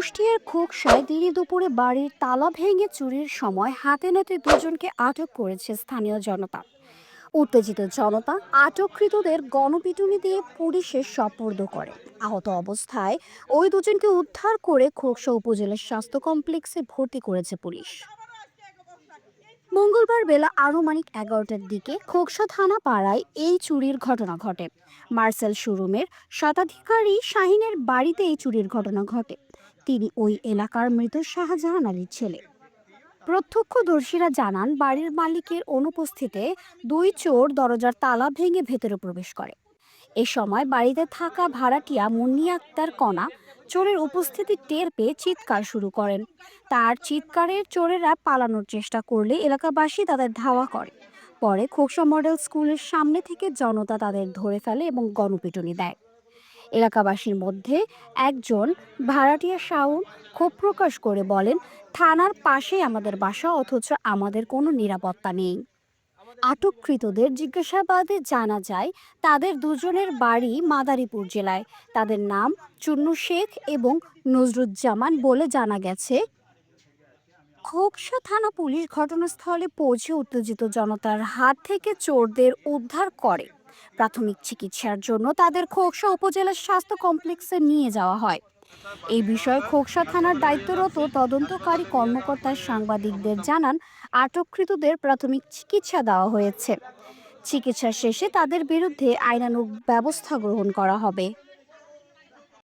কুষ্টিয়ার খোকসায় দিনে দুপুরে বাড়ির তালা ভেঙে চুরির সময় হাতে নাতে দুজনকে আটক করেছে স্থানীয় জনতা। উত্তেজিত জনতা আটককৃতদের গণপিটুনি দিয়ে পুলিশের সপর্দ করে। আহত অবস্থায় ওই দুজনকে উদ্ধার করে খোকসা উপজেলার স্বাস্থ্য কমপ্লেক্সে ভর্তি করেছে পুলিশ। মঙ্গলবার বেলা আনুমানিক এগারোটার দিকে খোকসা থানা পাড়ায় এই চুরির ঘটনা ঘটে। মার্সেল শোরুমের শতাধিকারী শাহিনের বাড়িতে এই চুরির ঘটনা ঘটে। তিনি ওই এলাকার মৃত শাহজাহান আলীর ছেলে। প্রত্যক্ষদর্শীরা জানান, বাড়ির মালিকের অনুপস্থিতিতে দুই চোর দরজার তালা ভেঙে ভেতরে প্রবেশ করে। এ সময় বাড়িতে থাকা ভাড়াটিয়া মুন্নি আক্তার কণা চোরের উপস্থিতি টের পেয়ে চিৎকার শুরু করেন। তার চিৎকারের চোরেরা পালানোর চেষ্টা করলে এলাকাবাসী তাদের ধাওয়া করে। পরে খোকসা মডেল স্কুলের সামনে থেকে জনতা তাদের ধরে ফেলে এবং গণপিটুনি দেয়। এলাকাবাসীর মধ্যে একজন ভাড়াটিয়া শাউন ক্ষোভ প্রকাশ করে বলেন, থানার পাশেই আমাদের বাসা, অথচ আমাদের কোনো নিরাপত্তা নেই। আটককৃতদের জিজ্ঞাসাবাদে জানা যায়, তাদের দুজনের বাড়ি মাদারীপুর জেলায়। তাদের নাম চুন্নু শেখ এবং নজরুজ্জামান বলে জানা গেছে। খোকসা থানা পুলিশ ঘটনাস্থলে পৌঁছে উত্তেজিত জনতার হাত থেকে চোরদের উদ্ধার করে। প্রাথমিক চিকিৎসার জন্য তাদের খোকসা উপজেলার স্বাস্থ্য কমপ্লেক্সে নিয়ে যাওয়া হয়। এই বিষয়ে খোকসা থানার দায়িত্বরত তদন্তকারী কর্মকর্তা সাংবাদিকদের জানান, আটককৃতদের প্রাথমিক চিকিৎসা দেওয়া হয়েছে। চিকিৎসা শেষে তাদের বিরুদ্ধে আইনানুগ ব্যবস্থা গ্রহণ করা হবে।